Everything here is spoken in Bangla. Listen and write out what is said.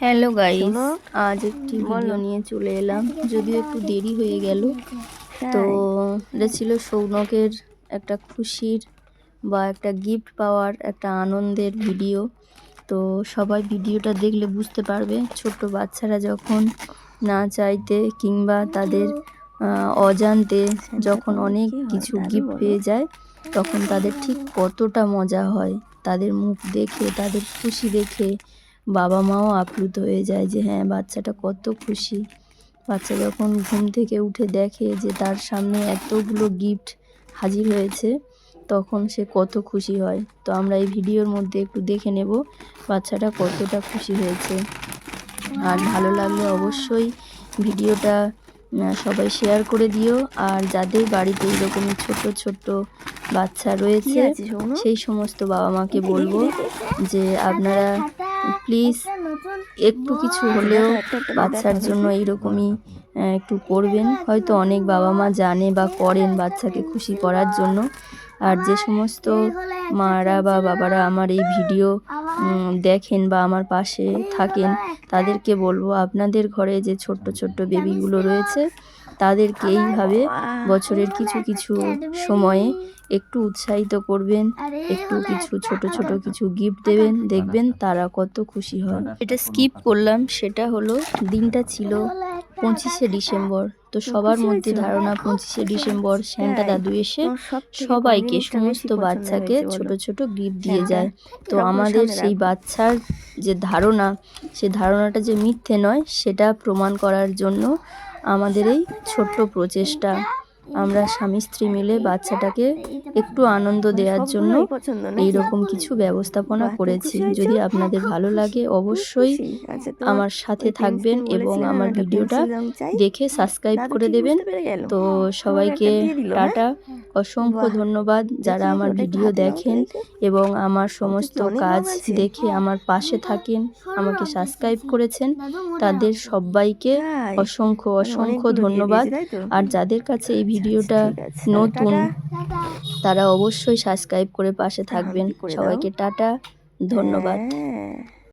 হ্যালো গাইস শোনো, আজ একটি ভিডিও। নিয়ে চলে এলাম। যদিও একটু দেরি হয়ে গেল তো এটা ছিল সৌনকের একটা খুশির বা একটা গিফট পাওয়ার একটা আনন্দের ভিডিও তো সবাই ভিডিওটা দেখলে বুঝতে পারবে ছোট্ট বাচ্চারা যখন না চাইতে কিংবা তাদের অজান্তে যখন অনেক কিছু গিফট পেয়ে যায় তখন তাদের ঠিক কতটা মজা হয় তাদের মুখ দেখে তাদের খুশি দেখে বাবা মাও আপ্লুত হয়ে যায় যে হ্যাঁ বাচ্চাটা কত খুশি। বাচ্চা যখন ঘুম থেকে উঠে দেখে যে তার সামনে এতগুলো গিফট হাজির হয়েছে তখন সে কত খুশি হয়। তো আমরা এই ভিডিওর মধ্যে একটু দেখে নেব বাচ্চাটা কতটা খুশি হয়েছে। আর ভালো লাগলে অবশ্যই ভিডিওটা সবাই শেয়ার করে দিও। আর যাদের বাড়িতে এরকমই ছোট ছোট বাচ্চা রয়েছে সেই সমস্ত বাবা মাকে বলব যে আপনারা প্লিজ, একটু কিছু হলেও বাচ্চার জন্য এইরকমই একটু করবেন। হয়তো অনেক বাবা মা জানে বা করেন বাচ্চাকে খুশি করার জন্য। আর যে সমস্ত মারা বা বাবারা আমার এই ভিডিও দেখেন বা আমার পাশে থাকেন, তাদেরকে বলব, আপনাদের ঘরে যে ছোট্ট ছোট্ট বেবিগুলো রয়েছে তাদেরকে এইভাবে বছরের কিছু কিছু সময়ে একটু উৎসাহিত করবেন একটু কিছু ছোট ছোট কিছু গিফট দেবেন দেখবেন তারা কত খুশি হয় এটা স্কিপ করলাম সেটা হলো দিনটা ছিল পঁচিশে ডিসেম্বর। তো সবার মধ্যে ধারণা পঁচিশে ডিসেম্বর স্যান্টা দাদু এসে সবাইকে সমস্ত বাচ্চাকে ছোট ছোট গিফট দিয়ে যায়। তো আমাদের সেই বাচ্চার যে ধারণা সে ধারণাটা যে মিথ্যে নয় সেটা প্রমাণ করার জন্য আমাদের এই ছোট্ট প্রচেষ্টা। আমরা স্বামী স্ত্রী মিলে বাচ্চাটাকে একটু আনন্দ দেওয়ার জন্য নাকি? এইরকম কিছু ব্যবস্থাপনা করেছি যদি আপনাদের ভালো লাগে অবশ্যই? আচ্ছা, আমার সাথে থাকবেন এবং আমার ভিডিওটা। দেখে সাবস্ক্রাইব করে দেবেন? তো সবাইকে হ্যাঁ? টাটা অসংখ্য ধন্যবাদ যারা আমার ভিডিও দেখেন এবং আমার সমস্ত কাজ দেখে আমার পাশে থাকেন আমাকে সাবস্ক্রাইব করেছেন তাদের সবাইকে অসংখ্য মানে অসংখ্য ধন্যবাদ? আর যাদের কাছে এই ভিডিওটা ঠিক নতুন। তারা অবশ্যই সাবস্ক্রাইব করে পাশে থাকবেন। দাও। সবাইকে টাটা। ধন্যবাদ। হ্যাঁ।